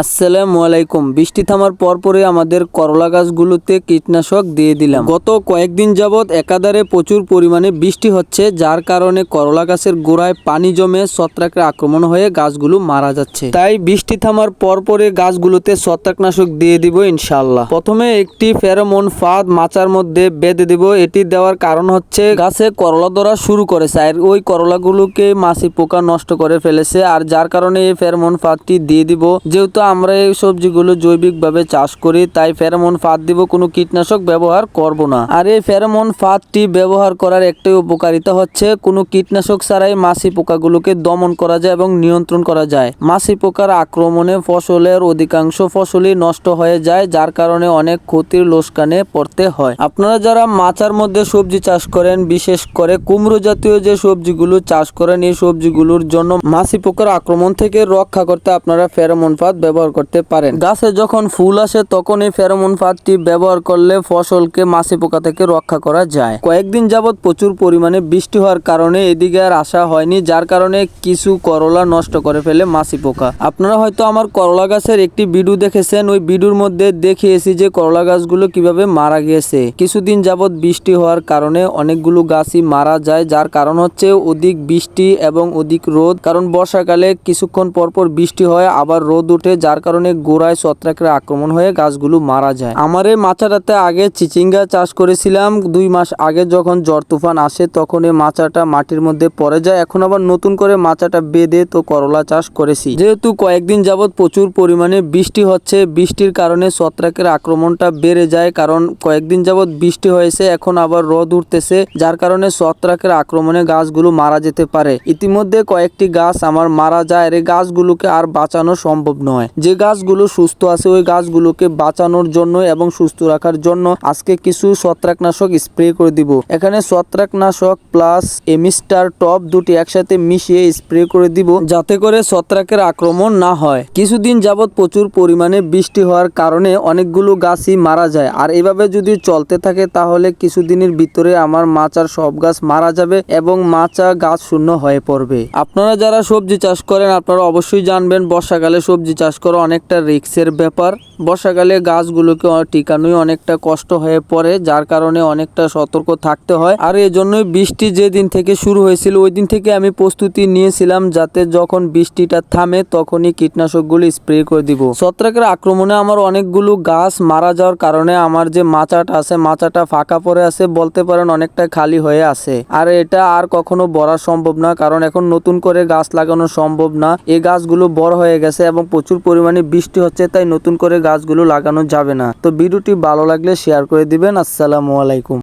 আসসালামু আলাইকুম। বৃষ্টি থামার পরপরই আমাদের করলা গাছগুলোতে কীটনাশক দিয়ে দিলাম। গত কয়েকদিন যাবৎ একাধারে প্রচুর পরিমাণে বৃষ্টি হচ্ছে, যার কারণে করলা গাছের গোড়ায় পানি জমে ছত্রাকের আক্রমণ হয়ে গাছগুলো মারা যাচ্ছে। তাই বৃষ্টি থামার পরপরে গাছগুলোতে ছত্রাকনাশক দিয়ে দিব ইনশাল্লাহ প্রথমে একটি ফেরোমন ফাঁদ মাচার মধ্যে বেঁধে দিব। এটি দেওয়ার কারণ হচ্ছে, গাছে করলা ধরা শুরু করেছে আর ওই করলাগুলোকে মাছি পোকা নষ্ট করে ফেলেছে। আর যার কারণে এই ফেরোমন ফাঁদটি দিয়ে দিব। যেহেতু আমরা এই সবজিগুলো জৈবিকভাবে চাষ করি, তাই ফেরোমন ফাঁদ দিব, কোনো কীটনাশক ব্যবহার করব না। আর এই ফেরোমন ফাঁদটি ব্যবহার করার একটাই উপকারিতা হচ্ছে, কোনো কীটনাশক ছাড়াই মাছি পোকাগুলোকে দমন করা যায় এবং নিয়ন্ত্রণ করা যায়। মাছি পোকার আক্রমণে ফসলের অধিকাংশ ফসলই নষ্ট হয়ে যায়, যার কারণে অনেক ক্ষতির লোসকানে পড়তে হয়। আপনারা যারা মাচার মধ্যে সবজি চাষ করেন, বিশেষ করে কুমড়ো জাতীয় যে সবজিগুলো চাষ করেন, এই সবজিগুলোর জন্য মাছি পোকার আক্রমণ থেকে রক্ষা করতে আপনারা ফেরোমন ফাঁদ ব্যবহার করতে পারেন। গাছে যখন ফুল আসে তখন এই ফেরোমন ফাঁদটি ব্যবহার করলে ফসলকে মাছি পোকা থেকে রক্ষা করা যায়। কয়েকদিন যাবৎ প্রচুর পরিমাণে বৃষ্টি হওয়ার কারণে এদিকে আর আসা হয়নি, যার কারণে কিছু করলা নষ্ট করে ফেলে মাছি পোকা। আপনারা হয়তো আমার করলা গাছের একটি ভিডিও দেখেছেন, ওই ভিডিওর মধ্যে দেখিয়েছি যে করলা গাছগুলো কীভাবে মারা গিয়েছে। কিছুদিন যাবৎ বৃষ্টি হওয়ার কারণে অনেকগুলো গাছই মারা যায়, যার কারণ হচ্ছে অধিক বৃষ্টি এবং অধিক রোদ। কারণ বর্ষাকালে কিছুক্ষণ পর পর বৃষ্টি হয়, আবার রোদ উঠে যার কারণে গোড়ায় ছত্রাকের আক্রমণ হয়ে গাছগুলো মারা যায়। আমার এই মাচাটাতে আগে চিচিঙ্গা চাষ করেছিলাম। দুই মাস আগে যখন জ্বর তুফান আসে তখন এই মাচাটা মাটির মধ্যে পড়ে যায়। এখন আবার নতুন করে মাচাটা বেঁধে তো করলা চাষ করেছি। যেহেতু কয়েকদিন যাবৎ প্রচুর পরিমাণে বৃষ্টি হচ্ছে, বৃষ্টির কারণে ছত্রাকের আক্রমণটা বেড়ে যায় কারণ কয়েকদিন যাবৎ বৃষ্টি হয়েছে, এখন আবার রোদ উঠতেছে, যার কারণে ছত্রাকের আক্রমণে গাছগুলো মারা যেতে পারে। ইতিমধ্যে কয়েকটি গাছ আমার মারা যায়। আর এই গাছগুলোকে আর বাঁচানো সম্ভব নয়। যে গাছগুলো সুস্থ আছে, ওই গাছগুলোকে বাঁচানোর জন্য এবং সুস্থ রাখার জন্য আজকে কিছু ছত্রাকনাশক স্প্রে করে দিব। এখানে ছত্রাকনাশক প্লাস এমিস্টার টপ দুটি একসাথে মিশিয়ে স্প্রে করে দিব যাতে করে ছত্রাকের আক্রমণ না হয়। কিছুদিন যাবৎ প্রচুর পরিমাণে বৃষ্টি হওয়ার কারণে অনেকগুলো গাছই মারা যায়। আর এভাবে যদি চলতে থাকে, তাহলে কিছুদিনের ভিতরে আমার মাচার সব গাছ মারা যাবে এবং মাচা গাছ শূন্য হয়ে পড়বে। আপনারা যারা সবজি চাষ করেন, আপনারা অবশ্যই জানবেন বর্ষাকালে সবজি চাষ করা অনেকটা রিক্সের ব্যাপার। বর্ষাকালে গাছগুলোকে টিকানোই অনেকটা কষ্ট হয়ে পড়ে, যার কারণে অনেকটা সতর্ক থাকতে হয়। আর এজন্যই বৃষ্টি যেদিন থেকে শুরু হয়েছিল, ওই দিন থেকে আমি প্রস্তুতি নিয়েছিলাম যাতে যখন বৃষ্টিটা থামে তখনই কীটনাশকগুলো স্প্রে করে দিব। ছত্রাকের আক্রমণে আমার অনেকগুলো গাছ মারা যাওয়ার কারণে আমার যে মাচাটা আছে, মাচাটা ফাঁকা পড়ে আছে, বলতে পারেন অনেকটা খালি হয়ে আছে। আর এটা আর কখনো বড়া সম্ভব না, কারণ এখন নতুন করে গাছ লাগানো সম্ভব না। এই গাছগুলো বড় হয়ে গেছে এবং প্রচুর পরিমাণে বৃষ্টি হচ্ছে, তাই নতুন করে গাছগুলো লাগানো যাবে না। তো ভিডিওটি ভালো লাগলে শেয়ার করে দিবেন। আসসালামু আলাইকুম।